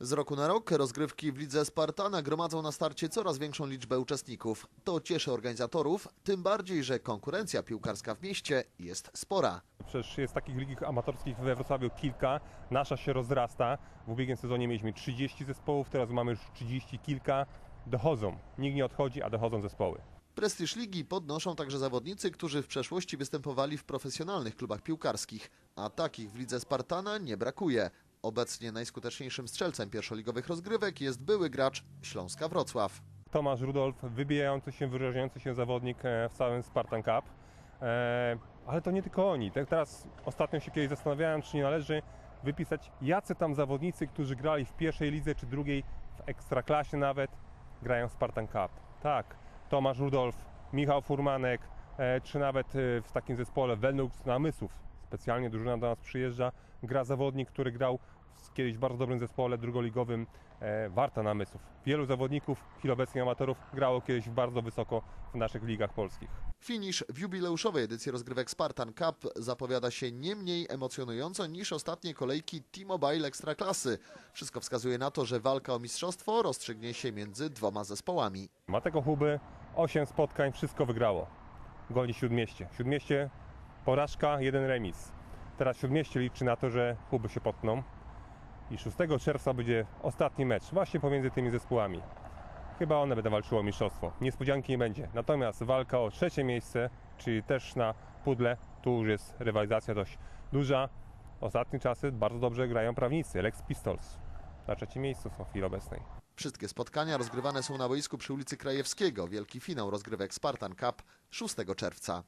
Z roku na rok rozgrywki w lidze Spartana gromadzą na starcie coraz większą liczbę uczestników. To cieszy organizatorów, tym bardziej, że konkurencja piłkarska w mieście jest spora. Przecież jest takich lig amatorskich we Wrocławiu kilka, nasza się rozrasta. W ubiegłym sezonie mieliśmy 30 zespołów, teraz mamy już 30 kilka. Dochodzą, nikt nie odchodzi, a dochodzą zespoły. Prestiż ligi podnoszą także zawodnicy, którzy w przeszłości występowali w profesjonalnych klubach piłkarskich, a takich w lidze Spartana nie brakuje. Obecnie najskuteczniejszym strzelcem pierwszoligowych rozgrywek jest były gracz Śląska Wrocław. Tomasz Rudolf, wybijający się, wyróżniający się zawodnik e, w całym Spartan Cup. E, Ale to nie tylko oni. Tak Teraz ostatnio się kiedyś zastanawiałem, czy nie należy wypisać, jacy tam zawodnicy, którzy grali w pierwszej lidze czy drugiej, w ekstraklasie nawet, grają w Spartan Cup. Tak, Tomasz Rudolf, Michał Furmanek, e, czy nawet w takim zespole Velnux Namysłów. Specjalnie drużyna do nas przyjeżdża, gra zawodnik, który grał w kiedyś bardzo dobrym zespole drugoligowym e, Warta Namysłów. Wielu zawodników, chwil obecnie amatorów, grało kiedyś bardzo wysoko w naszych ligach polskich. Finisz w jubileuszowej edycji rozgrywek Spartan Cup zapowiada się nie mniej emocjonująco niż ostatnie kolejki T-Mobile Ekstraklasy. Wszystko wskazuje na to, że walka o mistrzostwo rozstrzygnie się między dwoma zespołami. Ma tego Huby, 8 spotkań, wszystko wygrało. Goni Śródmieście. Śródmieście porażka, jeden remis. Teraz Śródmieście liczy na to, że Huby się potną. I 6 czerwca będzie ostatni mecz właśnie pomiędzy tymi zespołami. Chyba one będą walczyły o mistrzostwo. Niespodzianki nie będzie. Natomiast walka o trzecie miejsce, czyli też na pudle, tu już jest rywalizacja dość duża. Ostatnie czasy bardzo dobrze grają prawnicy. Lex Pistols. Na trzecim miejscu są w chwili obecnej. Wszystkie spotkania rozgrywane są na boisku przy ulicy Krajewskiego. Wielki finał rozgrywek Spartan Cup 6 czerwca.